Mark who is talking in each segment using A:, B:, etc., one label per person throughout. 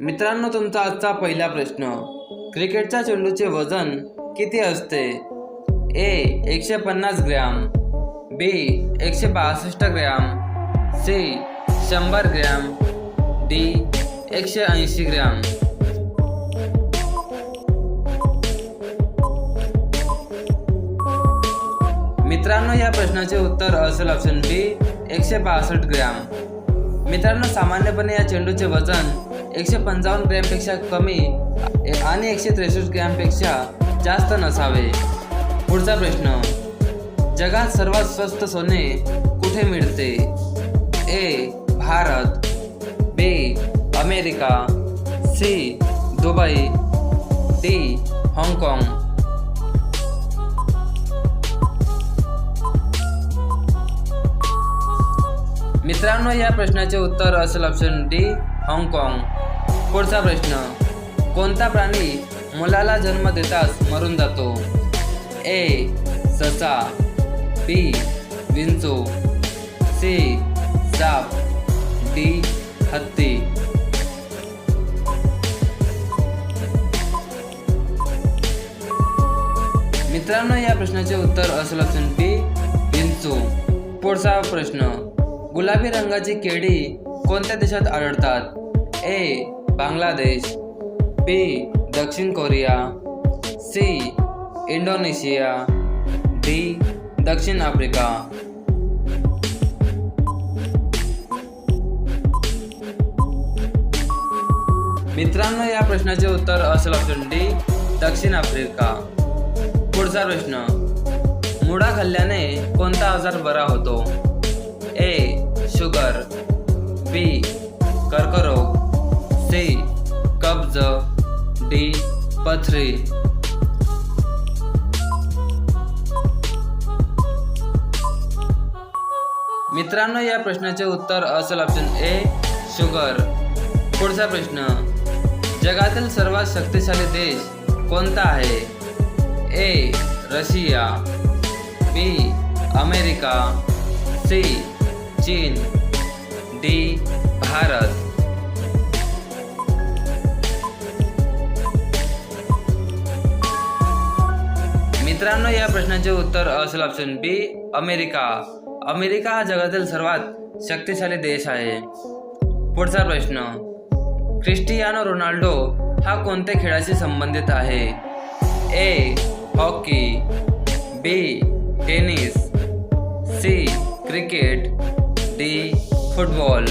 A: मित्रांनो तुमचा आजचा पहिला प्रश्न. क्रिकेटच्या चेंडूचे वजन किती असते? ए एकशे पन्नास ग्रॅम. बी एकशे बासष्ट ग्रॅम. सी शंभर ग्रॅम. डी एकशे ऐंशी ग्रॅम. मित्रांनो या प्रश्नाचे उत्तर असेल ऑप्शन बी एकशे बासष्ट ग्रॅम. मित्रांनो सामान्यपणे या चेंडूचे वजन एकशे पंचावन्न ग्रॅमपेक्षा कमी आणि एकशे त्रेसष्ट ग्रॅमपेक्षा जास्त नसावे. पुढचा प्रश्न. जगात सर्वात स्वस्त सोने कुठे मिळते? A Bharat B America C Dubai D हाँगकाँग. मित्रांनो या प्रश्नाचे उत्तर असेल ऑप्शन डी हाँगकाँग. पुढचा प्रश्न. कोणता प्राणी मुलाला जन्म देताच मरून जातो? ए. ससा. बी. विंचू. सी. साप. डी. हत्ती. मित्रांनो या प्रश्नाचे उत्तर असेल ऑप्शन बी विंचू. पुढचा प्रश्न. गुलाबी रंगाची केळी कोणत्या देशात आढळतात? ए. बांगलादेश बी दक्षिण कोरिया सी इंडोनेशिया डी दक्षिण आफ्रिका. मित्रांनो या प्रश्नाचे उत्तर असेल ऑप्शन डी दक्षिण आफ्रिका. पुढचा प्रश्न. मुळा खाल्ल्याने कोणता आजार बरा होतो? ए शुगर. बी कर्करोग. सी कब्ज डी पथरी। मित्रांनो या प्रश्नाचे उत्तर असेल ऑप्शन ए शुगर पुढचा प्रश्न जगातील सर्वात शक्तिशाली देश कोणता आहे? A Russia. B America. C चीन. डी भारत. मित्रांनो या प्रश्नाचे उत्तर असेल ऑप्शन बी अमेरिका. अमेरिका हा जगातील सर्वात शक्तिशाली देश आहे. पुढचा प्रश्न क्रिस्टियानो रोनाल्डो हा कोणत्या खेळाशी संबंधित आहे? A hockey. B tennis. C cricket. D football.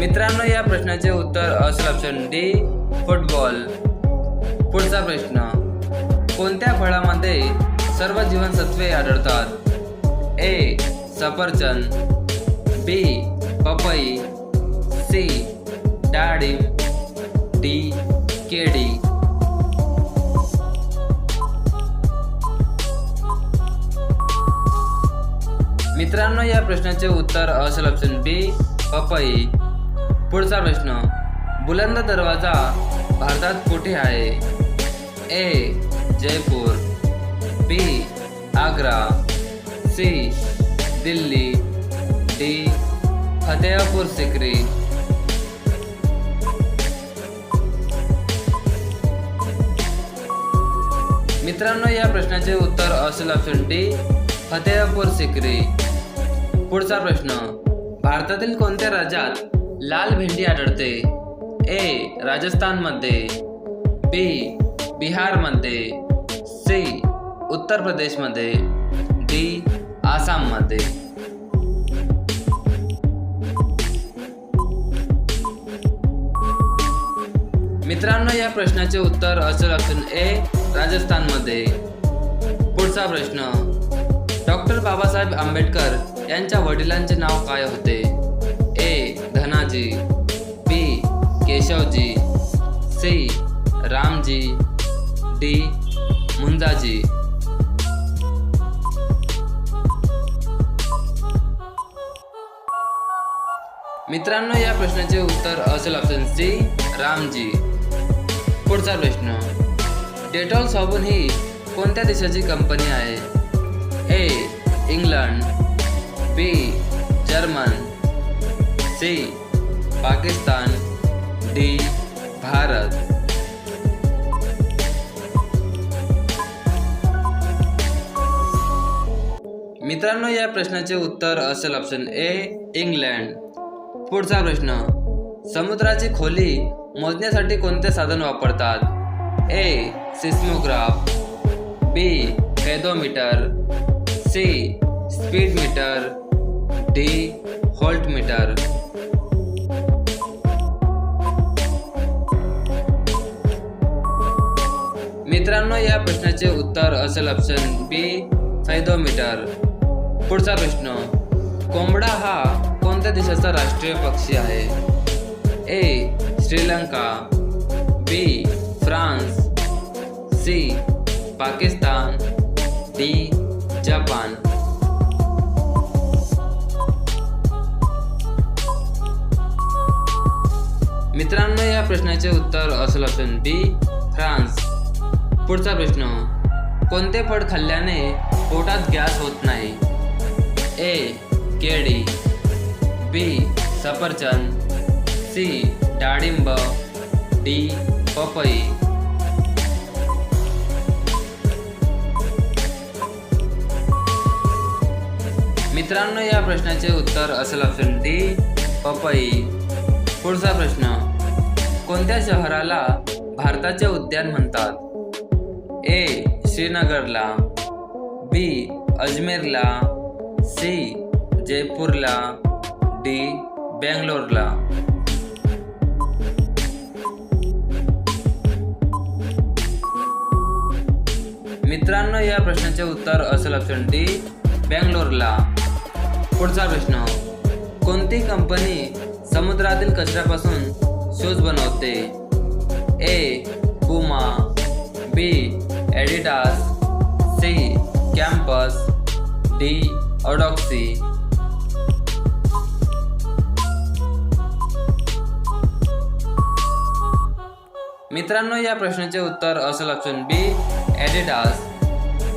A: मित्रांनो या प्रश्नाचे उत्तर असेल ऑप्शन डी फुटबॉल पुढचा प्रश्न. कोणत्या फळामध्ये सर्व जीवनसत्वे आढळतात? ए सफरचंद. बी पपई. सी डाळिंब. डी केळी. मित्रांनो या प्रश्नाचे उत्तर असेल ऑप्शन बी पपई. पुढचा प्रश्न. बुलंद दरवाजा भारतात कुठे आहे? A Jaipur B Agra C Delhi D Fatehpur Sikri. मित्रांनो या प्रश्नाचे उत्तर असेल ऑप्शन डी फतेहपूर सिक्री. पुढचा प्रश्न भारतातील कोणत्या राज्यात लाल भेंडी आढळते. ए राजस्थानमध्ये. बी बिहारमध्ये. सी उत्तर प्रदेशमध्ये डी आसाममध्ये. मित्रांनो या प्रश्नाचे उत्तर असेल ऑप्शन ए राजस्थानमध्ये. पुढचा प्रश्न. डॉक्टर बाबासाहेब आंबेडकर यांच्या वडिलांचे नाव काय होते? A Dhanaji B Keshavji C Ramji D Munjaji. मित्रांनो या प्रश्नाचे उत्तर असेल ऑप्शन सी रामजी. पुढचा प्रश्न. डेटॉल साबून ही कोणत्या देशाची कंपनी आहे? A England B German C Pakistan D Bharat. मित्रांनो या प्रश्नाचे उत्तर असेल ऑप्शन ए इंग्लंड पुढचा प्रश्न समुद्राची खोली मोजण्यासाठी कोणते साधन वापरतात? A seismograph B fathometer C speed meter D volt meter मित्रांनो या प्रश्नाचे उत्तर असेल ऑप्शन बी फैदोमीटर पुढचा प्रश्न कोंबडा हा कोणत्या देशाचा राष्ट्रीय पक्षी आहे? A Sri Lanka. B France. C Pakistan. D Japan. मित्रांनो या प्रश्नाचे उत्तर असेल ऑप्शन बी फ्रान्स. पुढचा प्रश्न. कोणते फळ खाल्ल्याने पोटात गॅस होत नाही? ए केळी. बी सफरचंद. सी डाळिंब. डी पपई. मित्रांनो या प्रश्नाचे उत्तर असेल ऑप्शन डी पपई. पुढचा प्रश्न. कोणत्या शहराला भारताचे उद्यान म्हणतात? ए श्रीनगरला. बी अजमेरला. सी जयपूरला. डी बेंगलोरला. मित्रांनो या प्रश्नाचे उत्तर असेल ऑप्शन डी बेंगलोरला. पुढचा प्रश्न कोणती कंपनी समुद्रातील कचऱ्यापासून शूज बनवते? A Puma. B Adidas C Campus D ऑडॉक्सी मित्रांनो या प्रश्नाचे उत्तर असेल ऑप्शन बी ॲडिडास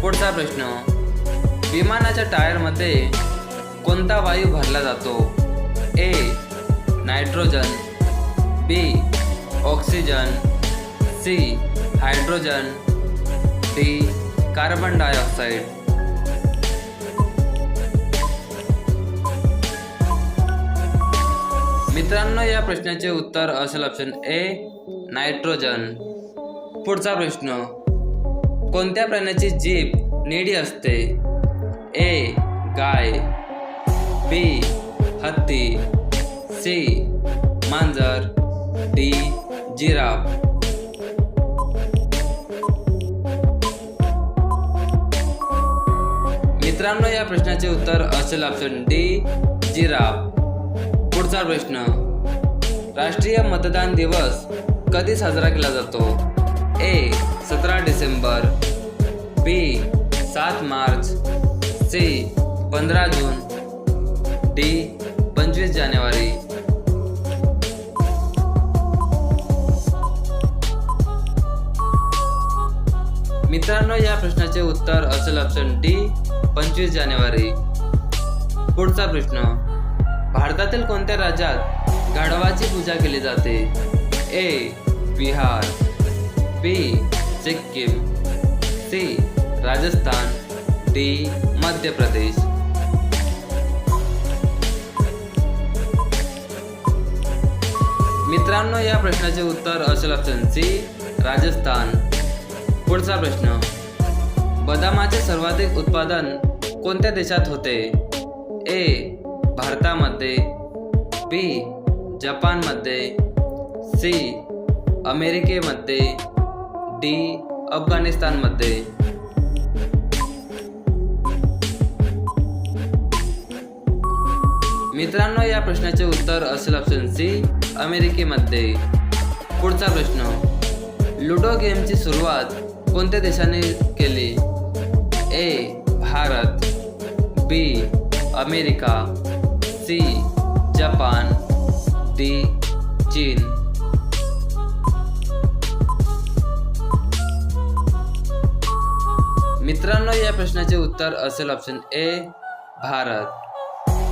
A: पुढचा प्रश्न विमानाच्या टायरमध्ये कोणता वायू भरला जातो? A nitrogen B oxygen C hydrogen D carbon dioxide. मित्रांनो या प्रश्नाचे उत्तर असेल ऑप्शन ए नायट्रोजन. पुढचा प्रश्न कोणत्या प्राण्याची जीभ निडी असते? ए गाय. बी हत्ती. सी मांजर. D giraffe. मित्रांनो या प्रश्नाचे उत्तर असेल ऑप्शन डी जिराफ. पुढचा प्रश्न. राष्ट्रीय मतदान दिवस कधी साजरा केला जातो? ए सतरा डिसेंबर. बी सात मार्च. सी पंधरा जून. डी पंचवीस जानेवारी. मित्रांनो या प्रश्नाचे उत्तर असेल ऑप्शन डी पंचवीस जानेवारी. पुढचा प्रश्न. भारतातील कोणत्या राज्यात गाढवाची पूजा केली जाते? A. Bihar. B. Sikkim. C. Rajasthan. D. Madhya Pradesh मित्रांनो या प्रश्नाचे उत्तर असेल ऑप्शन सी राजस्थान. पुढचा प्रश्न. बदामाचे सर्वाधिक उत्पादन कोणत्या देशात होते? ए भारतामध्ये बी जपानमध्ये सी अमेरिकेमध्ये डी अफगाणिस्तानमध्ये. मित्रांनो या प्रश्नाचे उत्तर असेल ऑप्शन सी अमेरिकेमध्ये. पुढचा प्रश्न लुडो गेमची सुरुवात कोणत्या देशाने केली? A Bharat B America C Japan D चीन. मित्रांनो या प्रश्नाचे उत्तर असेल ऑप्शन ए भारत.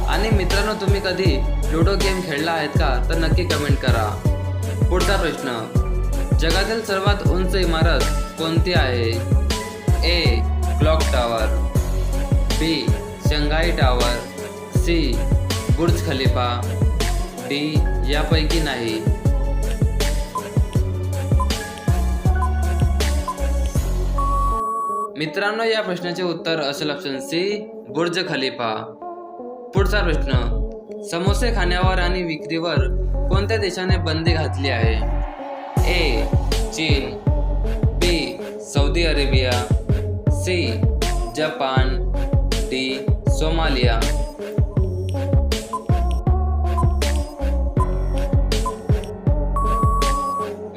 A: आणि मित्रांनो तुम्ही कधी लुडो गेम खेळला आहेत का? तर नक्की कमेंट करा. पुढचा प्रश्न. जगातील सर्वात उंच इमारत कोणती आहे? A clock tower. B Shanghai tower. C Burj Khalifa. D यापैकी नाही. मित्रांनो या प्रश्नाचे उत्तर असेल ऑप्शन सी बुर्ज खलिफा. पुढचा प्रश्न समोसे खाण्यावर आणि विक्रीवर कोणत्या देशाने बंदी घातली आहे? ए चीन. B Saudi Arabia. C Japan D Somalia.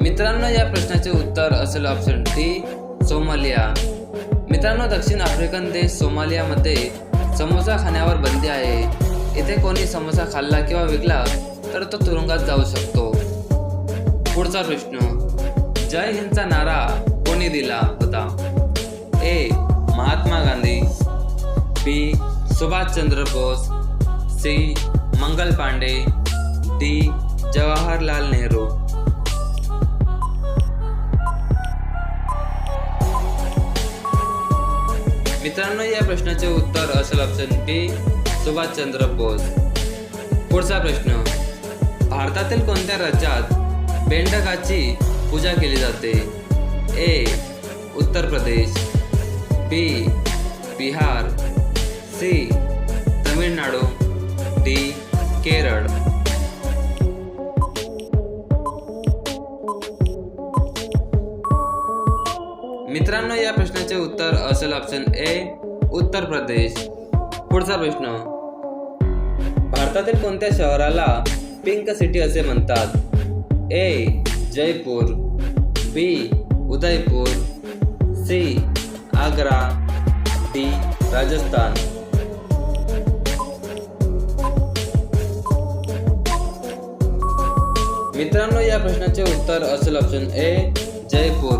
A: मित्रांनो या प्रश्नाचे उत्तर असेल ऑप्शन डी सोमालिया. मित्रांनो दक्षिण आफ्रिकन देश सोमालियामध्ये समोसा खाण्यावर बंदी आहे. इथे कोणी समोसा खाल्ला किंवा विकला तर तो तुरुंगात जाऊ शकतो. पुढचा प्रश्न जय हिंदचा नारा कोणी दिला होता? A Mahatma Gandhi B Subhash Chandra Bose C Mangal Pandey D Jawaharlal Nehru. मित्रांनो या प्रश्नाचे उत्तर असेल ऑप्शन बी सुभाषचंद्र बोस. पुढचा प्रश्न. भारतातील कोणत्या राज्यात बेंडकाची पूजा केली जाते? A Uttar Pradesh. B Bihar C Tamil Nadu D Kerala. मित्रांनो या प्रश्नाचे उत्तर असेल ऑप्शन ए उत्तर प्रदेश. पुढचा प्रश्न. भारतातील कोणत्या शहराला पिंक सिटी असे म्हणतात? A Jaipur B Udaipur C Agra D Rajasthan. मित्रांनो या प्रश्नाचे उत्तर असेल ऑप्शन ए जयपूर.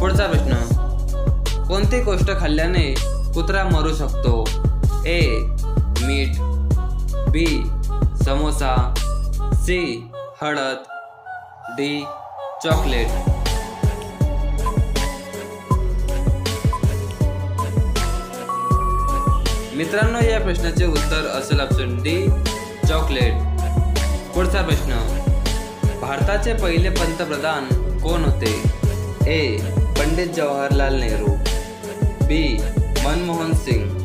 A: पुढचा प्रश्न कोणती गोष्ट खाल्ल्याने कुत्रा मरू शकतो? ए मीठ. बी समोसा. सी हळद. D chocolate. मित्रांनो या प्रश्नाचे उत्तर असेल ऑप्शन डी चॉकलेट पुढचा प्रश्न. भारताचे पहिले पंतप्रधान कोण होते? A Pandit Jawaharlal Nehru. B Manmohan Singh.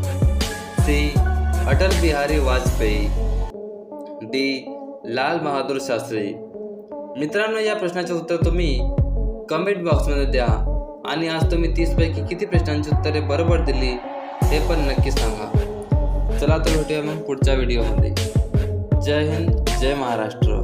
A: C Atal Bihari Vajpayee. D Lal Bahadur Shastri. मित्रांनो या प्रश्नाचे उत्तर तुम्ही कमेंट बॉक्समध्ये द्या. आणि आज तुम्ही तीसपैकी किती प्रश्नांची उत्तरे बरोबर दिली हे पण नक्की सांगा. चला तर भेटूया मग पुढच्या व्हिडिओमध्ये जय हिंद जय महाराष्ट्र.